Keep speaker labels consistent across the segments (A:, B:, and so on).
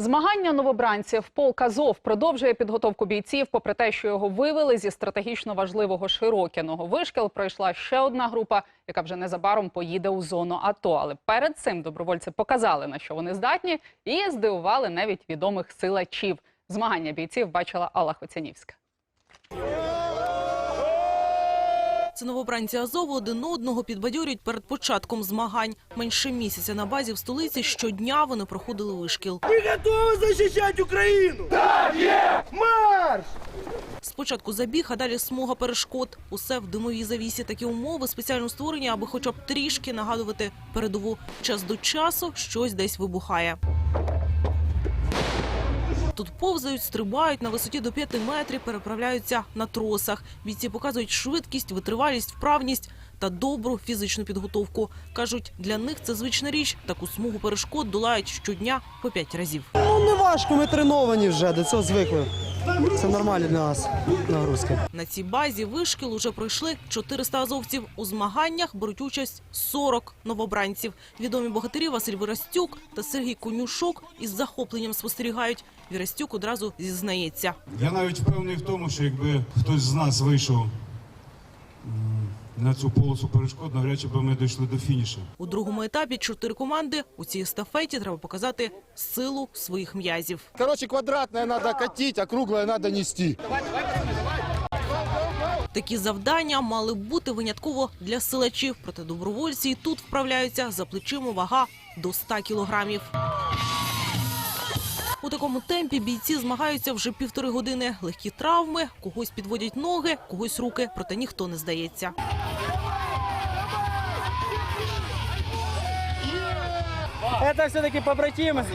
A: Змагання новобранців полк Азов продовжує підготовку бійців. Попри те, що його вивели зі стратегічно важливого Широкіного. Вишкіл пройшла ще одна група, яка вже незабаром поїде у зону АТО. Але перед цим добровольці показали, на що вони здатні, і здивували навіть відомих силачів. Змагання бійців бачила Алла Хоцянівська.
B: Це новобранці Азову один одного підбадьорюють перед початком змагань. Менше місяця на базі в столиці щодня вони проходили вишкіл.
C: Мы готовы защищать Украину! Да, є! Марш!
B: Спочатку забіг, а далі смуга перешкод. Усе в димовій завісі. Такі умови спеціально створені, аби хоча б трішки нагадувати передову. Час до часу щось десь вибухає. Тут повзають, стрибають на висоті до 5 метрів, переправляються на тросах. Бійці показують швидкість, витривалість, вправність та добру фізичну підготовку. Кажуть, для них це звична річ. Таку смугу перешкод долають щодня по 5 разів.
D: Ну не важко, ми треновані вже, до цього звикли. Це нормально для нас нагрузка.
B: На цій базі вишкіл уже пройшли 400 азовців. У змаганнях беруть участь 40 новобранців. Відомі богатирі Василь Вирастюк та Сергій Конюшок із захопленням спостерігають. Вірастюк одразу зізнається.
E: Я навіть впевнений в тому, що якби хтось з нас вийшов на цю полосу перешкод, навряд чи би ми дійшли до фінішу.
B: У другому етапі чотири команди. У цій естафеті треба показати силу своїх м'язів.
F: Короче, квадратное надо катить, а круглое надо нести.
B: Такі завдання мали б бути винятково для силачів. Проте добровольці і тут вправляються за плечима вага до 100 кілограмів. У такому темпі бійці змагаються вже півтори години. Легкі травми, когось підводять ноги, когось руки, проте ніхто не здається.
C: Это все-таки побратимы.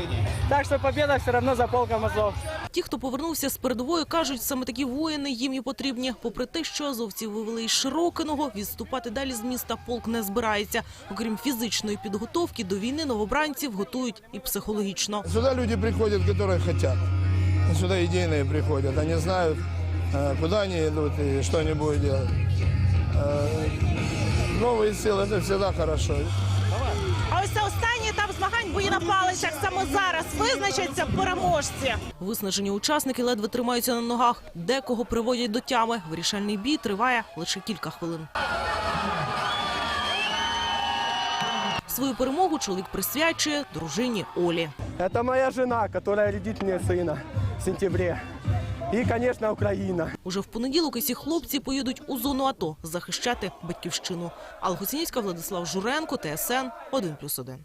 C: Так что победа все равно за полком Азов.
B: Ті, хто повернувся з передової, кажуть, саме такі воїни їм і потрібні. Попри те, що азовці вивели із Широкиного, відступати далі з міста полк не збирається. Окрім фізичної підготовки, до війни новобранців готують і психологічно.
F: Сюда люди приходят, которые хотят. Сюда идейные приходят. Они знают, э, куда они идут и что они будут делать. Э, Новые силы – это всегда хорошо.
G: А ось це останній етап змагань бої на палицях. Саме зараз визначаться переможці.
B: Виснажені учасники ледве тримаються на ногах. Декого приводять до тями. Вирішальний бій триває лише кілька хвилин. Свою перемогу чоловік присвячує дружині Олі.
C: Это моя жена, которая родит мне сына в сентябре. И, звісно, Україна.
B: Уже в понеділок усі хлопці поїдуть у зону АТО захищати батьківщину. Алла Владислав Журенко, ТСН 1+,1.